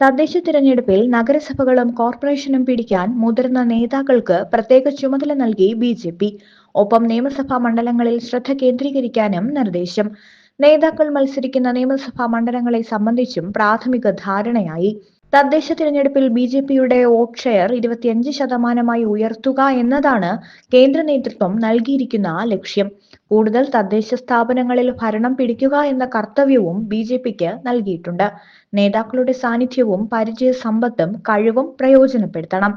തദ്ദേശ തിരഞ്ഞെടുപ്പിൽ നഗരസഭകളും കോർപ്പറേഷനും പിടിക്കാൻ മുതിർന്ന നേതാക്കൾക്ക് പ്രത്യേക ചുമതല നൽകി ബി ജെ പി. ഒപ്പം നിയമസഭാ മണ്ഡലങ്ങളിൽ ശ്രദ്ധ കേന്ദ്രീകരിക്കാനും നിർദ്ദേശം. നേതാക്കൾ മത്സരിക്കുന്ന നിയമസഭാ മണ്ഡലങ്ങളെ സംബന്ധിച്ചും പ്രാഥമിക ധാരണയായി. തദ്ദേശ തിരഞ്ഞെടുപ്പിൽ ബി ജെ പിയുടെ വോട്ട് ഷെയർ ഇരുപത്തിയഞ്ച് ശതമാനമായി ഉയർത്തുക എന്നതാണ് കേന്ദ്ര നേതൃത്വം നൽകിയിരിക്കുന്ന ലക്ഷ്യം. കൂടുതൽ തദ്ദേശ സ്ഥാപനങ്ങളിൽ ഭരണം പിടിക്കുക എന്ന കർത്തവ്യവും ബി ജെ പിക്ക് നൽകിയിട്ടുണ്ട്. നേതാക്കളുടെ സാന്നിധ്യവും പരിചയ സമ്പത്തും കഴിവും പ്രയോജനപ്പെടുത്തണം.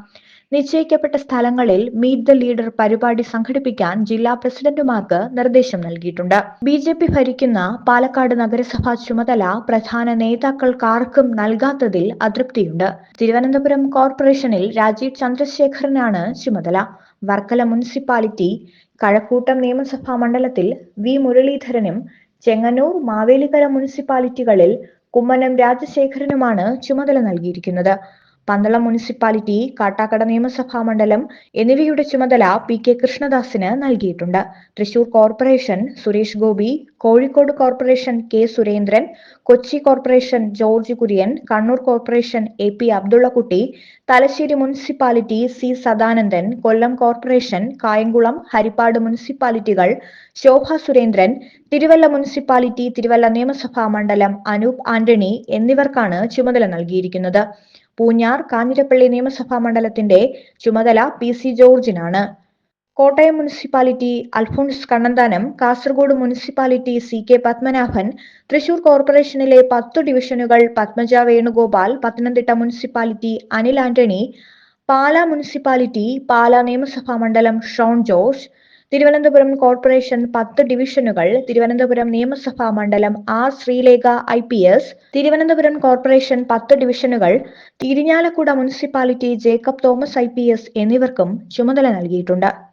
നിശ്ചയിക്കപ്പെട്ട സ്ഥലങ്ങളിൽ മീറ്റ് ദ ലീഡർ പരിപാടി സംഘടിപ്പിക്കാൻ ജില്ലാ പ്രസിഡന്റുമാർക്ക് നിർദ്ദേശം നൽകിയിട്ടുണ്ട്. ബി ജെ പി ഭരിക്കുന്ന പാലക്കാട് നഗരസഭാ ചുമതല പ്രധാന നേതാക്കൾക്കാർക്കും നൽകാത്തതിൽ അതൃപ്തിയുണ്ട്. തിരുവനന്തപുരം കോർപ്പറേഷനിൽ രാജീവ് ചന്ദ്രശേഖരനാണ് ചുമതല. വർക്കല മുനിസിപ്പാലിറ്റി കഴക്കൂട്ടം നിയമസഭാ മണ്ഡലത്തിൽ വി മുരളീധരനും ചെങ്ങന്നൂർ മാവേലിക്കര മുനിസിപ്പാലിറ്റികളിൽ കുമ്മനം രാജശേഖരനുമാണ് ചുമതല നൽകിയിരിക്കുന്നത്. പന്തളം മുനിസിപ്പാലിറ്റി കാട്ടാക്കട നിയമസഭാ മണ്ഡലം എന്നിവയുടെ ചുമതല പി കെ കൃഷ്ണദാസിന് നൽകിയിട്ടുണ്ട്. Thrissur corporation Suresh Gopi Kozhikode corporation K Surendran Kochi corporation George Kurian Kannur corporation A P Abdullakutty Thalassery municipality C Sadanandan Kollam corporation Kayamkulam Haripad മുനിസിപ്പാലിറ്റികൾ Shobha Surendran Thiruvalla municipality Thiruvalla നിയമസഭാ മണ്ഡലം അനൂപ് ആന്റണി എന്നിവർക്കാണ് ചുമതല നൽകിയിരിക്കുന്നത്. പൂഞ്ഞാർ കാഞ്ഞിരപ്പള്ളി നിയമസഭാ മണ്ഡലത്തിന്റെ ചുമതല P C ജോർജിനാണ്. Kottayam municipality Alphons Kannanthanam Kasaragod municipality C K Padmanabhan Thrissur കോർപ്പറേഷനിലെ പത്തു ഡിവിഷനുകൾ Padmaja Venugopal Pathanamthitta municipality Anil Antony Pala municipality Pala നിയമസഭാ മണ്ഡലം ഷോൺ ജോർജ് തിരുവനന്തപുരം കോർപ്പറേഷൻ പത്ത് ഡിവിഷനുകൾ തിരുവനന്തപുരം നിയമസഭാ മണ്ഡലം R Sreelekha I P S Thiruvananthapuram corporation പത്ത് ഡിവിഷനുകൾ Irinjalakuda municipality Jacob Thomas I P S എന്നിവർക്കും ചുമതല നൽകിയിട്ടുണ്ട്.